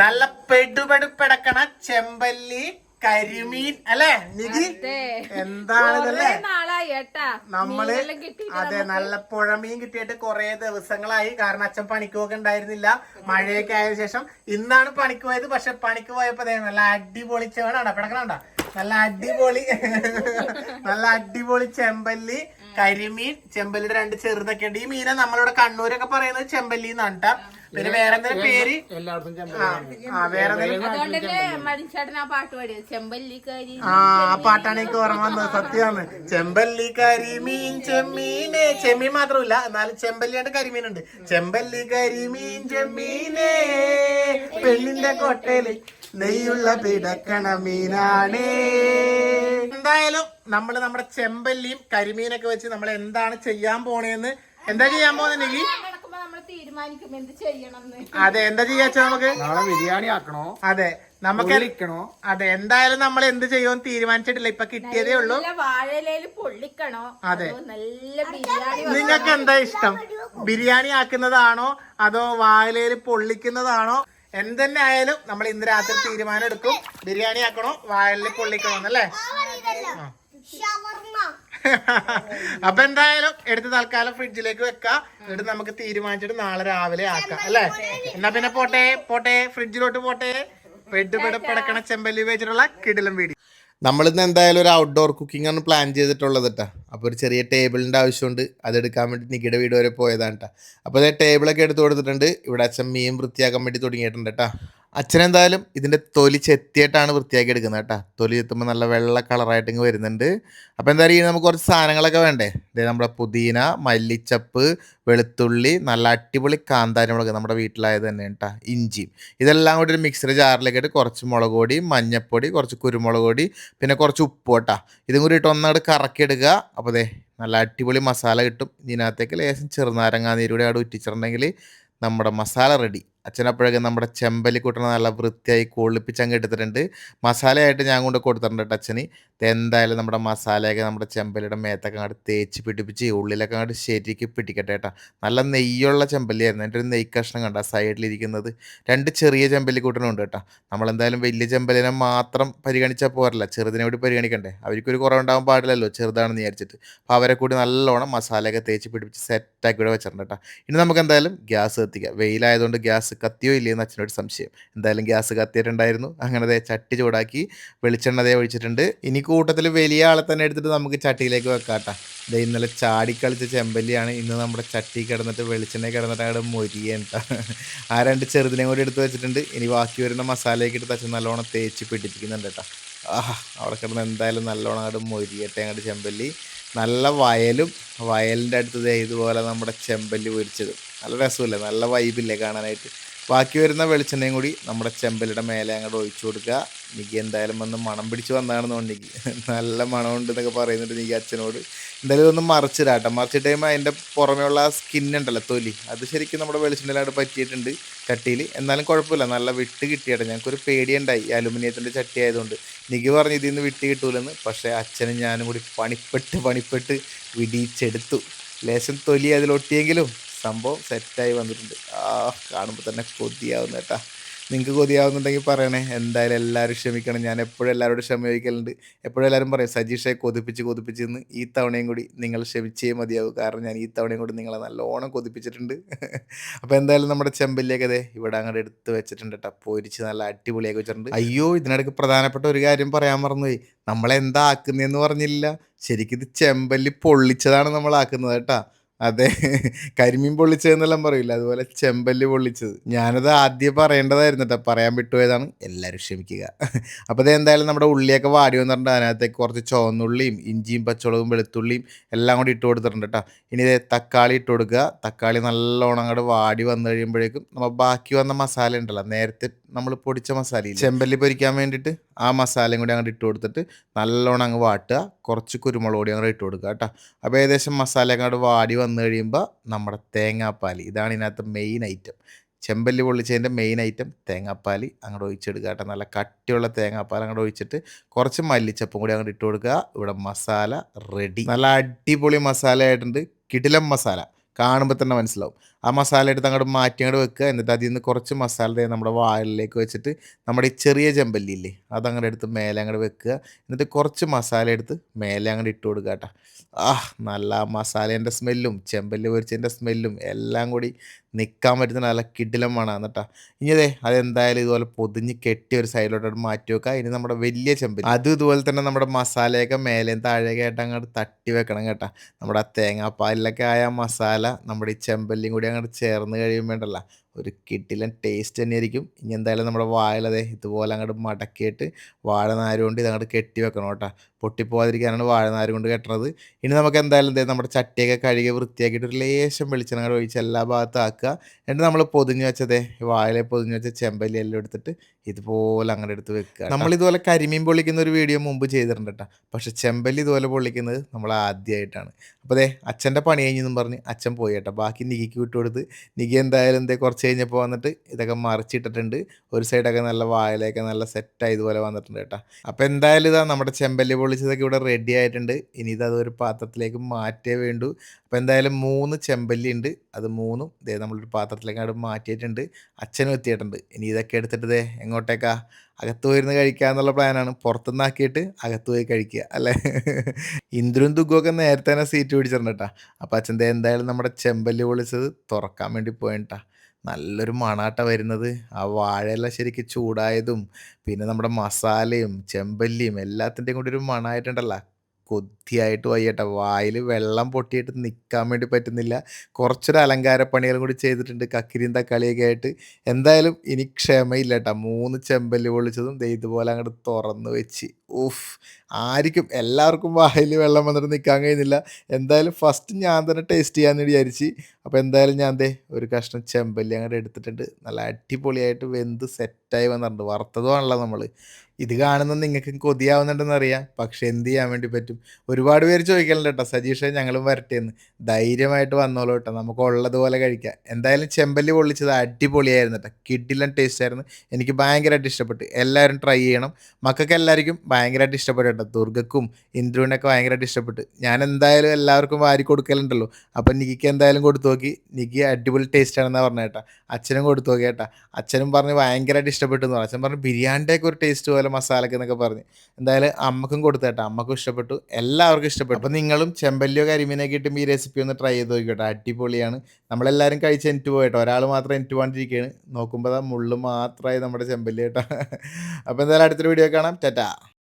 നല്ല പെടുപെടുപ്പെടക്കണ ചെമ്പല്ലി കരിമീൻ അല്ലേ നിധി? ഏട്ടാ. നമ്മൾ അതെ നല്ല പുഴമീൻ കിട്ടിയിട്ട് കുറെ ദിവസങ്ങളായി. കാരണം അച്ഛൻ പണിക്ക് പോകെ ഉണ്ടായിരുന്നില്ല മഴയൊക്കെ ആയ ശേഷം ഇന്നാണ് പണിക്ക് പോയത്. പക്ഷെ പണിക്ക് പോയപ്പോ നല്ല അടിപൊളി ചേടാണ് പിടക്കണണ്ട? നല്ല അടിപൊളി നല്ല അടിപൊളി ചെമ്പല്ലി കരിമീൻ ചെമ്പല്ലിയുടെ രണ്ട് ചെറുതൊക്കെ ഉണ്ട്. ഈ മീനെ നമ്മളിവിടെ കണ്ണൂരൊക്കെ പറയുന്നത് ചെമ്പല്ലി എന്നാണ് ട്ടാ. പിന്നെ വേറെ എന്തെങ്കിലും പേര്? വേറെ ആ പാട്ടാണ് എനിക്ക് ഓർമ്മ വന്നത്. സത്യമാണ്. ചെമ്പല്ലി കരിമീൻ ചെമ്മീനെ ചെമ്മീൻ മാത്രമില്ല എന്നാലും കരിമീൻ കരിമീനുണ്ട്. ചെമ്പല്ലി കരിമീൻ ചെമ്മീനെ പെണ്ണിന്റെ കൊട്ടയിൽ നെയ്യുള്ള പിടക്കണ മീനാണേ. എന്തായാലും നമ്മൾ നമ്മുടെ ചെമ്പല്ലിയും കരിമീനൊക്കെ വെച്ച് നമ്മൾ എന്താണ് ചെയ്യാൻ പോണേന്ന്? എന്താ ചെയ്യാൻ പോകുന്നുണ്ടെങ്കിൽ തീരുമാനിക്കും എന്ത് ചെയ്യണമെന്ന്. അതെ എന്താ ചെയ്യാച്ചാ നമുക്ക്? നാളെ ബിരിയാണി ആക്കണോ? അതെ നമുക്ക് പൊള്ളിക്കണോ അതെ എന്തായാലും നമ്മൾ എന്ത് ചെയ്യുമെന്ന് തീരുമാനിച്ചിട്ടില്ല. ഇപ്പൊ കിട്ടിയതേ ഉള്ളൂ. വാഴയിലയിൽ പൊള്ളിക്കണോ? അതെ. നല്ല ബിരിയാണി നിങ്ങൾക്ക് എന്താ ഇഷ്ടം? ബിരിയാണി ആക്കുന്നതാണോ? അതോ വായിലയിൽ പൊള്ളിക്കുന്നതാണോ? എന്തെന്നെ ആയാലും നമ്മൾ ഇന്ന് രാത്രി തീരുമാനം എടുക്കും. ബിരിയാണി ആക്കണോ? വാഴലിൽ പൊള്ളിക്കണോ എന്നല്ലേ? അപ്പൊ എന്തായാലും എടുത്ത് തൽക്കാലം ഫ്രിഡ്ജിലേക്ക് വെക്കാം. എന്നിട്ട് നമുക്ക് തീരുമാനിച്ചിട്ട് നാളെ രാവിലെ ആക്കാം അല്ലേ? എന്നാ പിന്നെ പോട്ടെ പോട്ടെ ഫ്രിഡ്ജിലോട്ട് പോട്ടെ. പെട്ടുപെടപ്പടക്കണ ചെമ്പല്ലി വെച്ചിട്ടുള്ള കിടിലം വീടി നമ്മളിന്ന് എന്തായാലും ഒരു ഔട്ട്ഡോർ കുക്കിംഗ് ആണ് പ്ലാൻ ചെയ്തിട്ടുള്ളത് കേട്ടോ അപ്പോൾ ഒരു ചെറിയ ടേബിളിന്റെ ആവശ്യമുണ്ട്. അതെടുക്കാൻ വേണ്ടി നിക്കിയുടെ വീട് വരെ പോയതാണ് കേട്ടോ അപ്പോൾ അതേ ടേബിളൊക്കെ എടുത്ത് കൊടുത്തിട്ടുണ്ട്. ഇവിടെ അച്ഛൻ മീൻ വൃത്തിയാക്കാൻ വേണ്ടി തുടങ്ങിയിട്ടുണ്ട് കേട്ടോ അച്ഛൻ എന്തായാലും ഇതിന്റെ തൊലി ചെത്തിയിട്ടാണ് വൃത്തിയാക്കി എടുക്കുന്നത് കേട്ടോ. തൊലി ചെത്തുമ്പോൾ നല്ല വെള്ള കളറായിട്ട് ഇങ്ങ് വരുന്നുണ്ട്. അപ്പോൾ എന്തായാലും ഇനി നമുക്ക് കുറച്ച് സാധനങ്ങളൊക്കെ വേണ്ടേ? ഇതേ നമ്മുടെ പുതിന മല്ലിച്ചപ്പ് വെളുത്തുള്ളി നല്ല അടിപൊളി കാന്താരി മുളക് നമ്മുടെ വീട്ടിലായത് തന്നെ കേട്ടോ ഇഞ്ചിയും. ഇതെല്ലാം കൂടി ഒരു മിക്സർ ജാറിലേക്ക് ഇട്ട് കുറച്ച് മുളക് പൊടി മഞ്ഞപ്പൊടി കുറച്ച് കുരുമുളക് പൊടി പിന്നെ കുറച്ച് ഉപ്പ് കേട്ടോ. ഇതും കൂടി ഇട്ട് ഒന്നങ്ങോട്ട് കറക്കിയെടുക്കുക. അപ്പോൾ അതെ നല്ല അടിപൊളി മസാല കിട്ടും. ഇതിനകത്തേക്ക് ലേശം ചെറുനാരങ്ങാ നീരൂടെ അവിടെ ഉറ്റിച്ചിട്ടുണ്ടെങ്കിൽ നമ്മുടെ മസാല റെഡി അച്ഛനപ്പോഴേക്കും നമ്മുടെ ചെമ്പലി കൂട്ടണ നല്ല വൃത്തിയായി കൊള്ളിപ്പിച്ച് അങ്ങ് എടുത്തിട്ടുണ്ട്. മസാലയായിട്ട് ഞാൻ കൊണ്ട് കൊടുത്തിട്ടുണ്ട് അച്ഛന്. ഇത് എന്തായാലും നമ്മുടെ മസാലയൊക്കെ നമ്മുടെ ചെമ്പലിയുടെ മേത്തൊക്കെ അങ്ങോട്ട് തേച്ച് പിടിപ്പിച്ച് ഉള്ളിലൊക്കെ അങ്ങോട്ട് ശരിക്ക് പിടിക്കട്ടെ കേട്ടോ. നല്ല നെയ്യുള്ള ചെമ്പല്ലിയായിരുന്നു. എന്റെ ഒരു നെയ് കഷ്ണം കണ്ട സൈഡിലിരിക്കുന്നത്. രണ്ട് ചെറിയ ചെമ്പല്ലി കൂട്ടനുണ്ട് കേട്ടോ. നമ്മളെന്തായാലും വലിയ ചെമ്പലിനെ മാത്രം പരിഗണിച്ചാൽ പോരല്ല. ചെറുതിനെ കൂടി പരിഗണിക്കണ്ടേ? അവർക്കൊരു കുറവുണ്ടാകാൻ പാടില്ലല്ലോ ചെറുതാണെന്ന് വിചാരിച്ചിട്ട്. അപ്പോൾ അവരെ കൂടി നല്ലോണം മസാലയൊക്കെ തേച്ച് പിടിപ്പിച്ച് സെറ്റാക്കി ഇവിടെ വെച്ചിട്ടുണ്ട് കേട്ടോ. ഇനി നമുക്ക് എന്തായാലും ഗ്യാസ് എത്തിക്കാം വെയിലായതുകൊണ്ട് ഗ്യാസ് കത്തിയോ ഇല്ലയെന്ന് അച്ഛനോട് സംശയം. എന്തായാലും ഗ്യാസ് കത്തിയിട്ടുണ്ടായിരുന്നു. അങ്ങനെ അതേ ചട്ടി ചൂടാക്കി വെളിച്ചെണ്ണ അതേ ഒഴിച്ചിട്ടുണ്ട്. ഇനി കൂട്ടത്തിൽ വലിയ ആളെ തന്നെ എടുത്തിട്ട് നമുക്ക് ചട്ടിയിലേക്ക് വെക്കാട്ടാ ദേ ഇന്നലെ ചാടിക്കളിച്ച ചെമ്പല്ലിയാണ് ഇന്ന് നമ്മുടെ ചട്ടി കിടന്നിട്ട് വെളിച്ചെണ്ണ കിടന്നിട്ട് അവിടെ മൊരിയേണ്ട ആ രണ്ട് ചെറുതിനെ കൂടി എടുത്ത് വെച്ചിട്ടുണ്ട്. ഇനി ബാക്കി വരുന്ന മസാലയൊക്കെ എടുത്ത് അച്ഛൻ നല്ലോണം തേച്ച് പിടിപ്പിക്കുന്നുണ്ട് കേട്ടോ. ആഹ് അവിടെ കിടന്ന് എന്തായാലും നല്ലോണം അങ്ങോട്ട് മൊരിയട്ടെ അങ്ങോട്ട് ചെമ്പല്ലി. നല്ല വയലും വയലിന്റെ അടുത്ത് ഇതുപോലെ നമ്മുടെ ചെമ്പല്ലി പൊരിച്ചതും. നല്ല രസമില്ലേ? നല്ല വൈബില്ലേ കാണാനായിട്ട്. ബാക്കി വരുന്ന വെളിച്ചെണ്ണയും കൂടി നമ്മുടെ ചെമ്പലിയുടെ മേലെ അങ്ങോട്ട് ഒഴിച്ചു കൊടുക്കുക. എനിക്ക് എന്തായാലും വന്ന് മണം പിടിച്ച് വന്നതാണെന്നുണ്ടെങ്കിൽ നല്ല മണമുണ്ട് എന്നൊക്കെ പറയുന്നുണ്ട് നിക്ക് അച്ഛനോട്. എന്തായാലും ഒന്ന് മറിച്ചിടാട്ടെ മറിച്ചിട്ട് കഴിയുമ്പോൾ അതിന്റെ പുറമേയുള്ള ആ സ്കിന്നുണ്ടല്ലോ തൊലി. അത് ശരിക്കും നമ്മുടെ വെളിച്ചെണ്ണയിലായിട്ട് പറ്റിയിട്ടുണ്ട് ചട്ടിയിൽ. എന്നാലും കുഴപ്പമില്ല. നല്ല വിട്ട് കിട്ടിയാട്ടെ ഞങ്ങൾക്കൊരു പേടിയുണ്ടായി. ഈ അലുമിനിയത്തിന്റെ ചട്ടി ആയതുകൊണ്ട്. നിക്ക് പറഞ്ഞ് ഇതിൽ നിന്ന് വിട്ട് കിട്ടൂലെന്ന്. പക്ഷേ അച്ഛനും ഞാനും കൂടി പണിപ്പെട്ട് പണിപ്പെട്ട് വിടിയിച്ചെടുത്തു ലേശം തൊലി അതിലൊട്ടിയെങ്കിലും സംഭവം സെറ്റായി വന്നിട്ടുണ്ട്. ആ കാണുമ്പോൾ തന്നെ കൊതിയാവുന്ന കേട്ടാ നിങ്ങൾക്ക് കൊതിയാവുന്നുണ്ടെങ്കിൽ പറയണേ. എന്തായാലും എല്ലാവരും ക്ഷമിക്കണം. ഞാൻ എപ്പോഴും എല്ലാവരോടും ക്ഷമ ചോദിക്കലുണ്ട്. എപ്പോഴും എല്ലാവരും പറയും സജീഷെ കൊതിപ്പിച്ച് കൊതിപ്പിച്ച് എന്ന്. ഈ തവണയും കൂടി നിങ്ങൾ ക്ഷമിച്ചേ മതിയാവും. കാരണം ഞാൻ ഈ തവണയും കൂടി നിങ്ങളെ നല്ലോണം കൊതിപ്പിച്ചിട്ടുണ്ട്. അപ്പോൾ എന്തായാലും നമ്മുടെ ചെമ്പല്ലിയൊക്കെ അതെ ഇവിടെ അങ്ങോട്ട് എടുത്ത് വെച്ചിട്ടുണ്ട് കേട്ടോ പൊരിച്ച് നല്ല അടിപൊളിയാക്കി വെച്ചിട്ടുണ്ട്. അയ്യോ ഇതിനിടയ്ക്ക് പ്രധാനപ്പെട്ട ഒരു കാര്യം പറയാൻ മറന്നുപോയി. നമ്മളെന്താ ആക്കുന്നതെന്ന് പറഞ്ഞില്ല. ശരിക്കും ഇത് ചെമ്പല്ലി പൊള്ളിച്ചതാണ് നമ്മളാക്കുന്നത് കേട്ടാ അതെ. കരിമീൻ പൊള്ളിച്ചതെന്നെല്ലാം പറയില്ല അതുപോലെ ചെമ്പല്ലി പൊള്ളിച്ചത്. ഞാനത് ആദ്യം പറയേണ്ടതായിരുന്നു കേട്ടോ പറയാൻ വിട്ടുപോയതാണ്. എല്ലാവരും ക്ഷമിക്കുക. അപ്പോൾ അത് എന്തായാലും നമ്മുടെ ഉള്ളിയൊക്കെ വാടി വന്നിട്ടുണ്ട്. അതിനകത്തേക്ക് കുറച്ച് ചുവന്നുള്ളിയും ഇഞ്ചിയും പച്ചമുളകും വെളുത്തുള്ളിയും എല്ലാം കൂടി ഇട്ട് കൊടുത്തിട്ടുണ്ട് കേട്ടോ ഇനി ഇത് തക്കാളി ഇട്ട് കൊടുക്കുക. തക്കാളി നല്ലോണം അങ്ങോട്ട് വാടി വന്നു കഴിയുമ്പോഴേക്കും നമ്മൾ ബാക്കി വന്ന മസാല ഉണ്ടല്ലോ നേരത്തെ നമ്മൾ പൊടിച്ച മസാല ചെമ്പല്ലി പൊരിക്കാൻ വേണ്ടിയിട്ട് ആ മസാലയും കൂടി അങ്ങോട്ട് ഇട്ട് കൊടുത്തിട്ട് നല്ലോണം അങ്ങ് വാട്ടുക. കുറച്ച് കുരുമുളക് കൂടി അങ്ങോട്ട് ഇട്ട് കൊടുക്കുക കേട്ടോ. അപ്പോൾ ഏകദേശം മസാല അങ്ങോട്ട് വാടി വന്നു കഴിയുമ്പോൾ നമ്മുടെ തേങ്ങാപ്പാൽ ഇതാണ് ഇതിനകത്ത് മെയിൻ ഐറ്റം ചെമ്പല്ലി പൊള്ളിച്ചതിന്റെ മെയിൻ ഐറ്റം തേങ്ങാപ്പാൽ അങ്ങോട്ട് ഒഴിച്ചെടുക്കുക കേട്ടോ. നല്ല കട്ടിയുള്ള തേങ്ങാപ്പാൽ അങ്ങോട്ട് ഒഴിച്ചിട്ട് കുറച്ച് മല്ലിച്ചപ്പും കൂടി അങ്ങോട്ട് ഇട്ട് കൊടുക്കുക. ഇവിടെ മസാല റെഡി നല്ല അടിപൊളി മസാല ആയിട്ടുണ്ട്. കിടിലം മസാല. കാണുമ്പോൾ തന്നെ മനസ്സിലാവും. ആ മസാല എടുത്ത് അങ്ങോട്ട് മാറ്റി അങ്ങോട്ട് വെക്കുക. എന്നിട്ട് അതിൽ നിന്ന് കുറച്ച് മസാല നമ്മുടെ വായിലേക്ക് വെച്ചിട്ട് നമ്മുടെ ഈ ചെറിയ ചെമ്പല്ലി ഇല്ലേ അതങ്ങോട്ട് എടുത്ത് മേലെ അങ്ങോട്ട് വെക്കുക. എന്നിട്ട് കുറച്ച് മസാല എടുത്ത് മേലെ അങ്ങോട്ട് ഇട്ട് കൊടുക്കുക കേട്ടോ. ആ നല്ല മസാലേന്റെ സ്മെല്ലും ചെമ്പല്ലി പൊരിച്ചതിന്റെ സ്മെല്ലും എല്ലാം കൂടി നിൽക്കാൻ പറ്റുന്ന നല്ല കിടിലം മണമാണ് കേട്ടോ. ഇനി അതെ അതെന്തായാലും ഇതുപോലെ പൊതിഞ്ഞ് കെട്ടി ഒരു സൈഡിലോട്ട് മാറ്റി വെക്കുക. ഇനി നമ്മുടെ വലിയ ചെമ്പല്ലി അതും ഇതുപോലെ തന്നെ നമ്മുടെ മസാലയൊക്കെ മേലെയും താഴെയൊക്കെ ആയിട്ട് അങ്ങോട്ട് തട്ടി വെക്കണം കേട്ടോ. നമ്മുടെ ആ തേങ്ങാപ്പാലിലൊക്കെ ആയ മസാല നമ്മുടെ ഈ ചെമ്പല്ലിയും കൂടി അങ്ങോട്ട് ചേർന്ന് കഴിയുമ്പോണ്ടല്ല ഒരു കിട്ടിലൻ ടേസ്റ്റ് തന്നെയായിരിക്കും. ഇനി എന്തായാലും നമ്മുടെ വാഴലതേ ഇതുപോലെ അങ്ങോട്ട് മടക്കിയിട്ട് വാഴനാര് കൊണ്ട് ഇതങ്ങോട്ട് കെട്ടി വെക്കണം കേട്ടോ. പൊട്ടിപ്പോകാതിരിക്കാനാണ് വാഴനാര് കൊണ്ട് കെട്ടണത്. ഇനി നമുക്ക് എന്തായാലും ദേ നമ്മുടെ ചട്ടിയൊക്കെ കഴുകി വൃത്തിയാക്കിയിട്ട് ഒരു ലേശം വെളിച്ചെണ്ണ അങ്ങോട്ട് ഒഴിച്ച് എല്ലാ ഭാഗത്തും ആക്കുക. എന്നിട്ട് നമ്മൾ പൊതിഞ്ഞ് വെച്ചതേ വാഴയെ പൊതിഞ്ഞ് വെച്ച ചെമ്പല്ലി എല്ലാം എടുത്തിട്ട് ഇതുപോലെ അങ്ങനെ എടുത്ത് വെക്കുക നമ്മൾ ഇതുപോലെ കരിമീൻ പൊള്ളിക്കുന്ന ഒരു വീഡിയോ മുമ്പ് ചെയ്തിട്ടുണ്ട് കേട്ടോ. പക്ഷേ ചെമ്പല്ലി ഇതുപോലെ പൊള്ളിക്കുന്നത് നമ്മൾ ആദ്യമായിട്ടാണ് അപ്പോൾ അതെ അച്ഛന്റെ പണി കഴിഞ്ഞെന്നും പറഞ്ഞ് അച്ഛൻ പോയി കേട്ടോ. ബാക്കി നികിക്ക് വിട്ടുകൊടുത്ത് നികി എന്തായാലും എന്തേ കുറച്ച് കഴിഞ്ഞപ്പോൾ വന്നിട്ട് ഇതൊക്കെ മറിച്ചിട്ടിട്ടുണ്ട്. ഒരു സൈഡൊക്കെ നല്ല വായിലൊക്കെ നല്ല സെറ്റായി ഇതുപോലെ വന്നിട്ടുണ്ട് കേട്ടോ. അപ്പോൾ എന്തായാലും ഇതാ നമ്മുടെ ചെമ്പല്ലി പൊളിച്ചതൊക്കെ ഇവിടെ റെഡി ആയിട്ടുണ്ട്. ഇനി ഇത് അതൊരു പാത്രത്തിലേക്ക് മാറ്റേ വേണ്ടു. അപ്പോൾ എന്തായാലും മൂന്ന് ചെമ്പല്ലി ഉണ്ട്. അത് മൂന്നും ഇതേ നമ്മളൊരു പാത്രത്തിലേക്ക് അവിടെ മാറ്റിയിട്ടുണ്ട്. അച്ഛനും എത്തിയിട്ടുണ്ട്. ഇനി ഇതൊക്കെ എടുത്തിട്ട് ദേ എങ്ങോട്ടേക്കാ? അകത്ത് പോയിരുന്ന് കഴിക്കുക എന്നുള്ള പ്ലാനാണ് പുറത്തുനിന്ന് ആക്കിയിട്ട് അകത്ത് പോയി കഴിക്കുക അല്ലേ? ഇന്ദ്രും ദുഃഖമൊക്കെ നേരത്തെ തന്നെ സീറ്റ് പിടിച്ചിട്ടുണ്ട് കേട്ടോ. അപ്പം അച്ഛന്റെ എന്തായാലും നമ്മുടെ ചെമ്പല്ലി പൊളിച്ചത് തുറക്കാൻ വേണ്ടി പോയിട്ടാ നല്ലൊരു മണാട്ട വരുന്നത്. ആ വാഴയെല്ലാം ശരിക്കും ചൂടായതും പിന്നെ നമ്മുടെ മസാലയും ചെമ്പല്ലിയും എല്ലാത്തിന്റെയും കൂടി ഒരു മണമായിട്ടുണ്ടല്ലോ കൊതിയായിട്ട് വയ്യട്ടെ. വായിൽ വെള്ളം പൊട്ടിയിട്ട് നിൽക്കാൻ വേണ്ടി പറ്റുന്നില്ല. കുറച്ചൊരു അലങ്കാര പണികളും കൂടി ചെയ്തിട്ടുണ്ട്. കക്കിരിയും തക്കാളിയൊക്കെ ആയിട്ട്. എന്തായാലും ഇനി ക്ഷമയില്ല കേട്ടോ മൂന്ന് ചെമ്പല്ലി പൊളിച്ചതും ദേ ഇതുപോലെ അങ്ങോട്ട് തുറന്ന് വെച്ച്. ഉഫ്. ആർക്കും എല്ലാവർക്കും വായിൽ വെള്ളം വന്നിട്ട് നിൽക്കാൻ കഴിയുന്നില്ല. എന്തായാലും ഫസ്റ്റ് ഞാൻ തന്നെ ടേസ്റ്റ് ചെയ്യാമെന്ന് വിചാരിച്ച്. അപ്പോൾ എന്തായാലും ഞാൻ ദേ ഒരു കഷ്ണം ചെമ്പല്ലി അങ്ങോട്ട് എടുത്തിട്ടുണ്ട്. നല്ല അടിപൊളിയായിട്ട് വെന്ത് സെറ്റായി വന്നിട്ടുണ്ട്. വറുത്തതുമാണല്ലോ നമ്മൾ ഇത് കാണുന്ന നിങ്ങൾക്ക് കൊതിയാവുന്നുണ്ടെന്ന് അറിയാം. പക്ഷെ എന്ത് ചെയ്യാൻ വേണ്ടി പറ്റും? ഒരുപാട് പേര് ചോദിക്കലുണ്ട് കേട്ടോ സജീഷ ഞങ്ങളും വരട്ടേന്ന്. ധൈര്യമായിട്ട് വന്നോളൂ കേട്ടോ നമുക്ക് ഉള്ളതുപോലെ കഴിക്കാം. എന്തായാലും ചെമ്പല്ലി പൊള്ളിച്ചത് അടിപൊളിയായിരുന്നു കേട്ടോ കിഡിലൻ ടേസ്റ്റ് ആയിരുന്നു. എനിക്ക് ഭയങ്കരമായിട്ട് ഇഷ്ടപ്പെട്ടു. എല്ലാവരും ട്രൈ ചെയ്യണം. മക്കൾക്ക് എല്ലാവർക്കും ഭയങ്കരമായിട്ട് ഇഷ്ടപ്പെട്ടു കേട്ടോ ദുർഗക്കും ഇന്ദ്രുവിനൊക്കെ ഭയങ്കരമായിട്ട് ഇഷ്ടപ്പെട്ടു. ഞാൻ എന്തായാലും എല്ലാവർക്കും വാരി കൊടുക്കലുണ്ടല്ലോ. അപ്പം നികിക്ക് എന്തായാലും കൊടുത്തു നോക്കി. നിക്കി അടിപൊളി ടേസ്റ്റ് ആണെന്നാണ് പറഞ്ഞ കേട്ടാ. അച്ഛനും കൊടുത്തു നോക്കി കേട്ടാ. അച്ഛനും പറഞ്ഞ് ഭയങ്കരമായിട്ട് ഇഷ്ടപ്പെട്ടു എന്ന് പറഞ്ഞു. അച്ഛൻ പറഞ്ഞു ബിരിയാണിന്റെയൊക്കെ ഒരു ടേസ്റ്റ് പോലെ മസാലക്ക് എന്നൊക്കെ പറഞ്ഞ്. എന്തായാലും അമ്മക്കും കൊടുത്തു കേട്ടാ. അമ്മക്കും ഇഷ്ടപ്പെട്ടു. എല്ലാവർക്കും ഇഷ്ടപ്പെട്ടു. അപ്പം നിങ്ങളും ചെമ്പല്ലിയോ കരിമീനൊക്കെ ഇട്ടും ഈ റെസിപ്പി ഒന്ന് ട്രൈ ചെയ്ത് നോക്കിക്കോട്ടെ. അടിപൊളിയാണ്. നമ്മളെല്ലാവരും കഴിച്ച് എനിക്ക് പോയിട്ടോ ഒരാൾ മാത്രം എനിക്ക് പോകാണ്ടിരിക്കുകയാണ്. നോക്കുമ്പോൾ മുള്ളു മാത്രമായി നമ്മുടെ ചെമ്പല്ലി കേട്ടോ. അപ്പോൾ എന്തായാലും അടുത്തൊരു വീഡിയോ കാണാം. ടാറ്റാ.